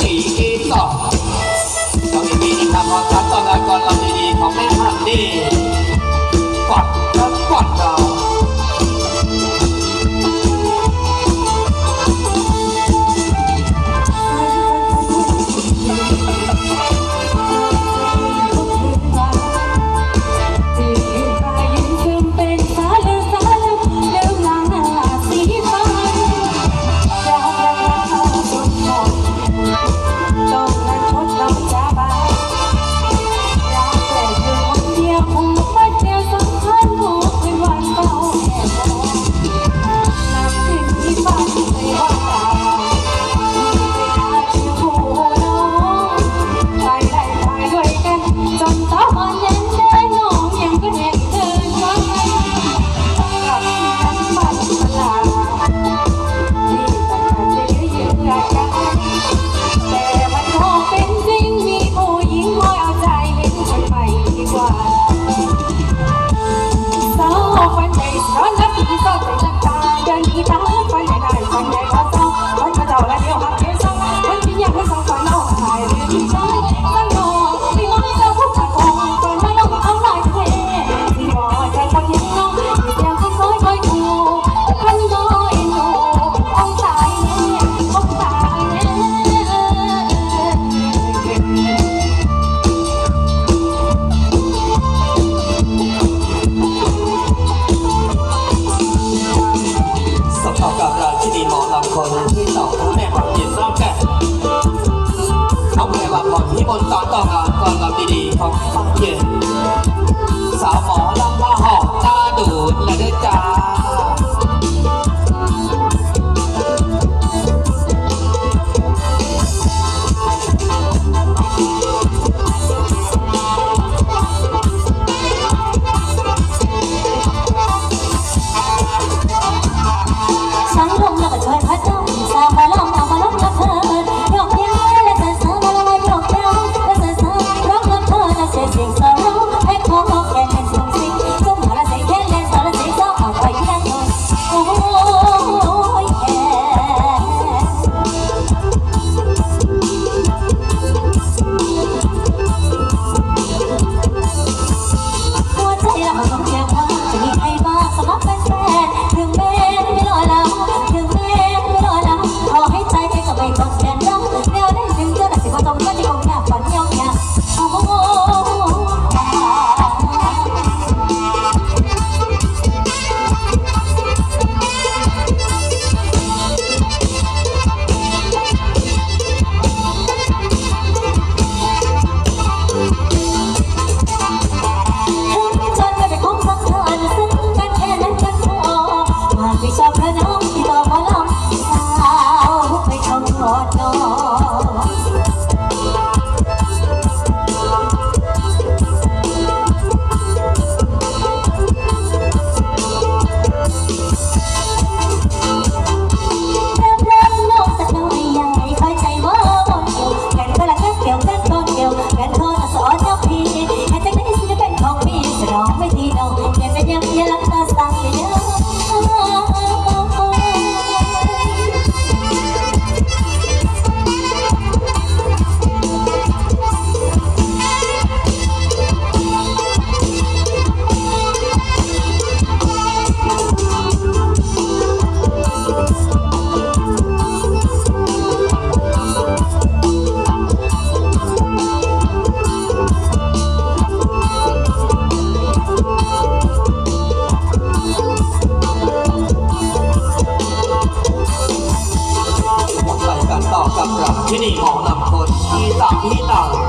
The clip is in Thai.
สี่เดต่อต้องดีๆครับพอทัดตอนละก่อนเราดีๆของแม่พันนี่ คนสอนต่อกับสอกับดีๆของของเย็น yeah. หนีของลำคนที่ต่ำที่ต่ำ